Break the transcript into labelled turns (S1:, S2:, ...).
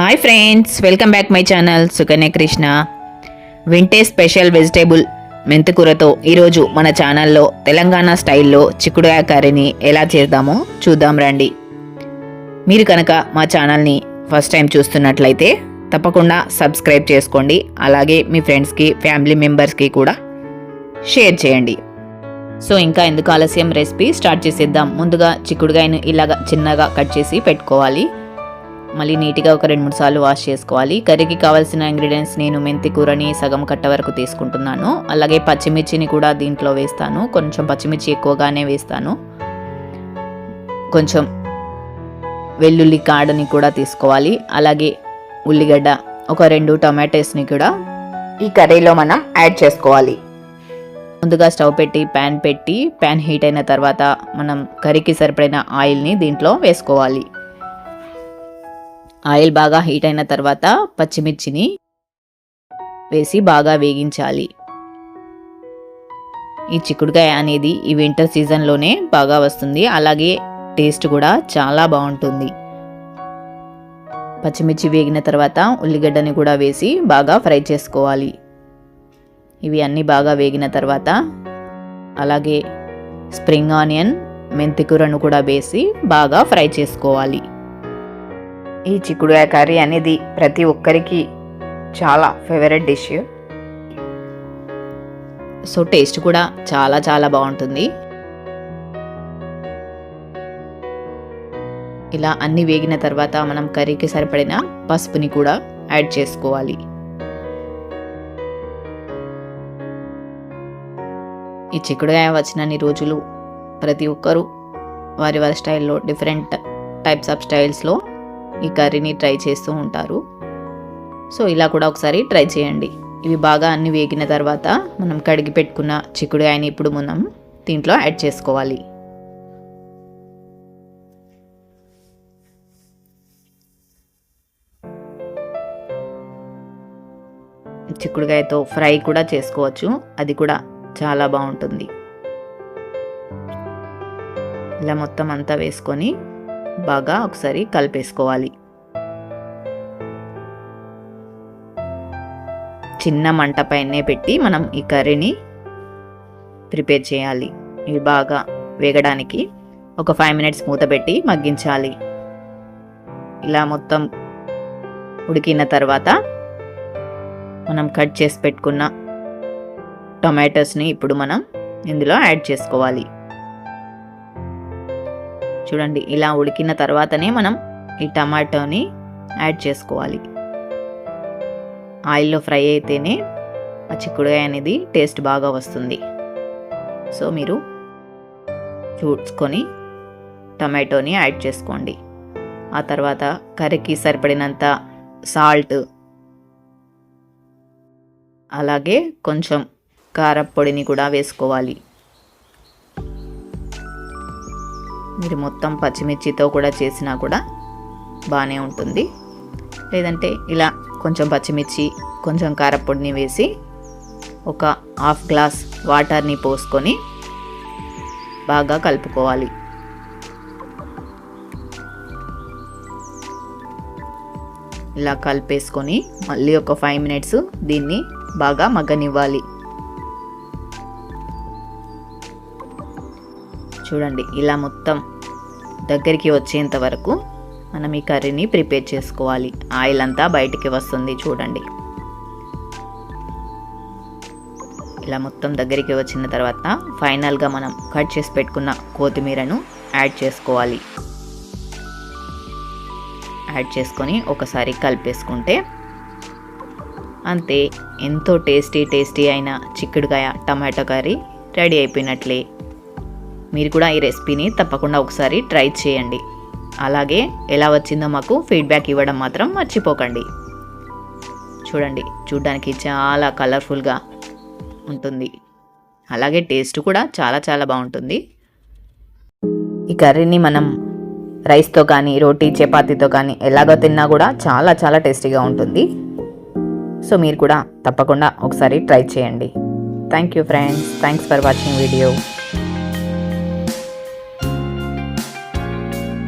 S1: Hi friends welcome back my channel Sukanya Krishna winter special vegetable మెంతికూరతో ఈరోజు మన ఛానల్లో తెలంగాణ స్టైల్లో చిక్కుడుకాయ కర్రీని ఎలా చేద్దామో చూద్దాం రండి. మీరు కనుక మా ఛానల్ని ఫస్ట్ టైం చూస్తున్నట్లయితే తప్పకుండా సబ్స్క్రైబ్ చేసుకోండి. అలాగే మీ ఫ్రెండ్స్కి ఫ్యామిలీ మెంబర్స్కి కూడా షేర్ చేయండి. సో ఇంకా ఎందుకు ఆలస్యం రెసిపీ స్టార్ట్ చేసేద్దాం. ముందుగా చిక్కుడుకాయను ఇలాగా చిన్నగా కట్ చేసి పెట్టుకోవాలి. మళ్ళీ నీట్గా ఒక రెండు మూడు సార్లు వాష్ చేసుకోవాలి. కర్రీకి కావాల్సిన ఇంగ్రీడియంట్స్ నేను మెంతి కూరని సగం కట్ట వరకు తీసుకుంటున్నాను. అలాగే పచ్చిమిర్చిని కూడా దీంట్లో వేస్తాను. కొంచెం పచ్చిమిర్చి ఎక్కువగానే వేస్తాను. కొంచెం వెల్లుల్లి కాడని కూడా తీసుకోవాలి. అలాగే ఉల్లిగడ్డ ఒక రెండు టొమాటోస్ని కూడా ఈ కర్రీలో మనం యాడ్ చేసుకోవాలి. ముందుగా స్టవ్ పెట్టి ప్యాన్ పెట్టి ప్యాన్ హీట్ అయిన తర్వాత మనం కర్రీకి సరిపడిన ఆయిల్ని దీంట్లో వేసుకోవాలి. ఆయిల్ బాగా హీట్ అయిన తర్వాత పచ్చిమిర్చిని వేసి బాగా వేగించాలి. ఈ చిక్కుడుకాయ అనేది ఈ వింటర్ సీజన్లోనే బాగా వస్తుంది. అలాగే టేస్ట్ కూడా చాలా బాగుంటుంది. పచ్చిమిర్చి వేగిన తర్వాత ఉల్లిగడ్డని కూడా వేసి బాగా ఫ్రై చేసుకోవాలి. ఇవి అన్నీ బాగా వేగిన తర్వాత అలాగే స్ప్రింగ్ ఆనియన్ మెంతికూరను కూడా వేసి బాగా ఫ్రై చేసుకోవాలి. ఈ చిక్కుడుకాయ కర్రీ అనేది ప్రతి ఒక్కరికి చాలా ఫేవరెట్ డిష్ సో టేస్ట్ కూడా చాలా చాలా బాగుంటుంది. ఇలా అన్ని వేగిన తర్వాత మనం కర్రీకి సరిపడిన పసుపుని కూడా యాడ్ చేసుకోవాలి. ఈ చిక్కుడుకాయ వచ్చినన్ని రోజులు ప్రతి ఒక్కరూ వారి వారి స్టైల్లో డిఫరెంట్ టైప్స్ ఆఫ్ స్టైల్స్లో ఈ కర్రీని ట్రై చేస్తూ ఉంటారు. సో ఇలా కూడా ఒకసారి ట్రై చేయండి. ఇవి బాగా అన్ని వేగిన తర్వాత మనం కడిగి పెట్టుకున్న చిక్కుడుకాయని ఇప్పుడు మనం దీంట్లో యాడ్ చేసుకోవాలి. చిక్కుడుకాయతో ఫ్రై కూడా చేసుకోవచ్చు. అది కూడా చాలా బాగుంటుంది. ఇలా మొత్తం అంతా వేసుకొని బాగా ఒకసారి కలిపేసుకోవాలి. చిన్న మంట పైనే పెట్టి మనం ఈ కర్రీని ప్రిపేర్ చేయాలి. ఇవి బాగా వేగడానికి ఒక ఫైవ్ మినిట్స్ మూత పెట్టి మగ్గించాలి. ఇలా మొత్తం ఉడికిన తర్వాత మనం కట్ చేసి పెట్టుకున్న టొమాటోస్ని ఇప్పుడు మనం ఇందులో యాడ్ చేసుకోవాలి. చూడండి ఇలా ఉడికిన తర్వాతనే మనం ఈ టమాటోని యాడ్ చేసుకోవాలి. ఆయిల్లో ఫ్రై అయితేనే ఆ చిక్కుడుకాయ అనేది టేస్ట్ బాగా వస్తుంది. సో మీరు చూసుకొని టమాటోని యాడ్ చేసుకోండి. ఆ తర్వాత కర్రీకి సరిపడినంత సాల్ట్ అలాగే కొంచెం కారపొడిని కూడా వేసుకోవాలి. మీరు మొత్తం పచ్చిమిర్చితో కూడా చేసినా కూడా బాగానే ఉంటుంది. లేదంటే ఇలా కొంచెం పచ్చిమిర్చి కొంచెం కారపొడిని వేసి ఒక హాఫ్ గ్లాస్ వాటర్ని పోసుకొని బాగా కలుపుకోవాలి. ఇలా కలిపేసుకొని మళ్ళీ ఒక ఫైవ్ మినిట్స్ దీన్ని బాగా మగ్గనివ్వాలి. చూడండి ఇలా మొత్తం దగ్గరికి వచ్చేంత వరకు మనం ఈ కర్రీని ప్రిపేర్ చేసుకోవాలి. ఆయిల్ అంతా బయటికి వస్తుంది చూడండి. ఇలా మొత్తం దగ్గరికి వచ్చిన తర్వాత ఫైనల్గా మనం కట్ చేసి పెట్టుకున్న కొత్తిమీరను యాడ్ చేసుకోవాలి. యాడ్ చేసుకొని ఒకసారి కలిపేసుకుంటే అంతే ఎంతో టేస్టీ టేస్టీ అయిన చిక్కుడుకాయ టమాటో కర్రీ రెడీ అయిపోయినట్లే. మీరు కూడా ఈ రెసిపీని తప్పకుండా ఒకసారి ట్రై చేయండి. అలాగే ఎలా వచ్చిందో మాకు ఫీడ్బ్యాక్ ఇవ్వడం మాత్రం మర్చిపోకండి. చూడండి చూడ్డానికి చాలా కలర్ఫుల్గా ఉంటుంది. అలాగే టేస్ట్ కూడా చాలా చాలా బాగుంటుంది. ఈ కర్రీని మనం రైస్తో కానీ రోటీ చపాతీతో కానీ ఎలాగో తిన్నా కూడా చాలా చాలా టేస్టీగా ఉంటుంది. సో మీరు కూడా తప్పకుండా ఒకసారి ట్రై చేయండి. Thank you friends thanks for watching video